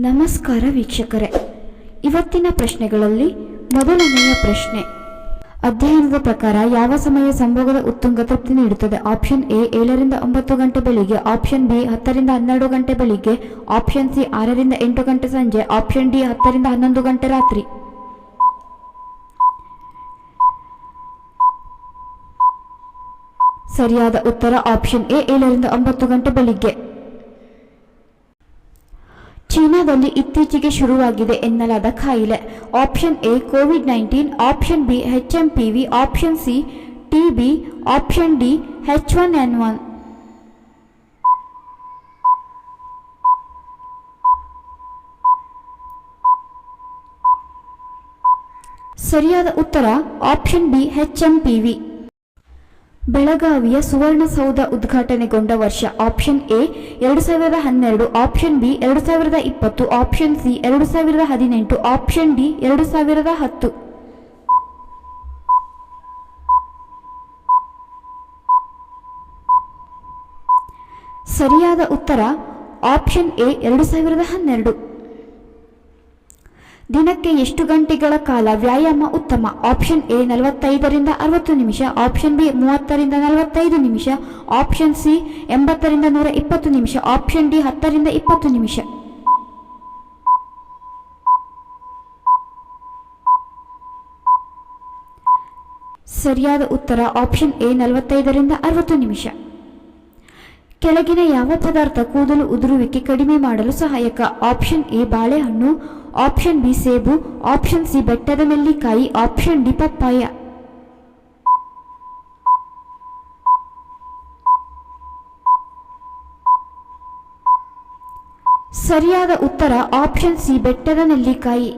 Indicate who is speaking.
Speaker 1: ನಮಸ್ಕಾರ ವೀಕ್ಷಕರೇ. ಇವತ್ತಿನ ಪ್ರಶ್ನೆಗಳಲ್ಲಿ ಮೊದಲನೆಯ ಪ್ರಶ್ನೆ. ಅಧ್ಯಯನದ ಪ್ರಕಾರ ಯಾವ ಸಮಯ ಸಂಭೋಗದ ಉತ್ತುಂಗ ತೃಪ್ತಿ ನೀಡುತ್ತದೆ? ಆಪ್ಷನ್ ಎ ಏಳರಿಂದ ಒಂಬತ್ತು ಗಂಟೆ ಬೆಳಿಗ್ಗೆ ಆಪ್ಷನ್ ಬಿ ಹತ್ತರಿಂದ ಹನ್ನೆರಡು ಗಂಟೆ ಬೆಳಿಗ್ಗೆ ಆಪ್ಷನ್ ಸಿ ಆರರಿಂದ ಎಂಟು ಗಂಟೆ ಸಂಜೆ ಆಪ್ಷನ್ ಡಿ ಹತ್ತರಿಂದ ಹನ್ನೊಂದು ಗಂಟೆ ರಾತ್ರಿ. ಸರಿಯಾದ ಉತ್ತರ ಆಪ್ಷನ್ ಎ ಏಳರಿಂದ ಒಂಬತ್ತು ಗಂಟೆ ಬೆಳಿಗ್ಗೆ. ಚೀನಾದಲ್ಲಿ ಇತ್ತೀಚೆಗೆ ಶುರುವಾಗಿದೆ ಎನ್ನಲಾದ ಕಾಯಿಲೆ. Option A, Covid nineteen, option B, H M P V, option C, T B, option D H one N one. ಸರಿಯಾದ ಉತ್ತರ option B, H M P V. ಬೆಳಗಾವಿಯ ಸುವರ್ಣಸೌಧ ಉದ್ಘಾಟನೆಗೊಂಡ ವರ್ಷ ಆಪ್ಷನ್ ಎ ಎರಡು ಸಾವಿರದ ಹನ್ನೆರಡು, ಆಪ್ಷನ್ ಬಿ ಎರಡು ಸಾವಿರದ ಇಪ್ಪತ್ತು, ಆಪ್ಷನ್ ಸಿ ಎರಡು ಸಾವಿರದ ಹದಿನೆಂಟು, ಆಪ್ಷನ್ ಡಿ ಎರಡು ಸಾವಿರದ ಹತ್ತು. ಸರಿಯಾದ ಉತ್ತರ ಆಪ್ಷನ್ ಎ ಎರಡು ಸಾವಿರದ ಹನ್ನೆರಡು. ದಿನಕ್ಕೆ ಎಷ್ಟು ಗಂಟೆಗಳ ಕಾಲ ವ್ಯಾಯಾಮ ಉತ್ತಮ? ಆಪ್ಷನ್ ಎ ನಲವತ್ತೈದರಿಂದ ಅರವತ್ತು ನಿಮಿಷ, ಆಪ್ಷನ್ ಬಿ ಮೂವತ್ತರಿಂದ ನಲವತ್ತೈದು ನಿಮಿಷ, ಆಪ್ಷನ್ ಸಿ ಎಂಬತ್ತರಿಂದ ನೂರ ಇಪ್ಪತ್ತು ನಿಮಿಷ, ಆಪ್ಷನ್ ಡಿ ಹತ್ತರಿಂದ ಇಪ್ಪತ್ತು ನಿಮಿಷ. ಸರಿಯಾದ ಉತ್ತರ ಆಪ್ಷನ್ ಎ ನಲವತ್ತೈದರಿಂದ ಅರವತ್ತು ನಿಮಿಷ. ಕೆಳಗಿನ ಯಾವ ಪದಾರ್ಥ ಕೂದಲು ಉದುರುವಿಕೆ ಕಡಿಮೆ ಮಾಡಲು ಸಹಾಯಕ? ಆಪ್ಷನ್ ಎ, ಬಾಳೆಹಣ್ಣು. ಆಪ್ಷನ್ ಬಿ, ಸೇಬು. ಆಪ್ಷನ್ ಸಿ, ಬೆಟ್ಟದ ನೆಲ್ಲಿಕಾಯಿ. ಆಪ್ಷನ್ ಡಿ, ಪಪ್ಪಾಯ. ಸರಿಯಾದ ಉತ್ತರ ಆಪ್ಷನ್ ಸಿ, ಬೆಟ್ಟದ ನೆಲ್ಲಿಕಾಯಿ.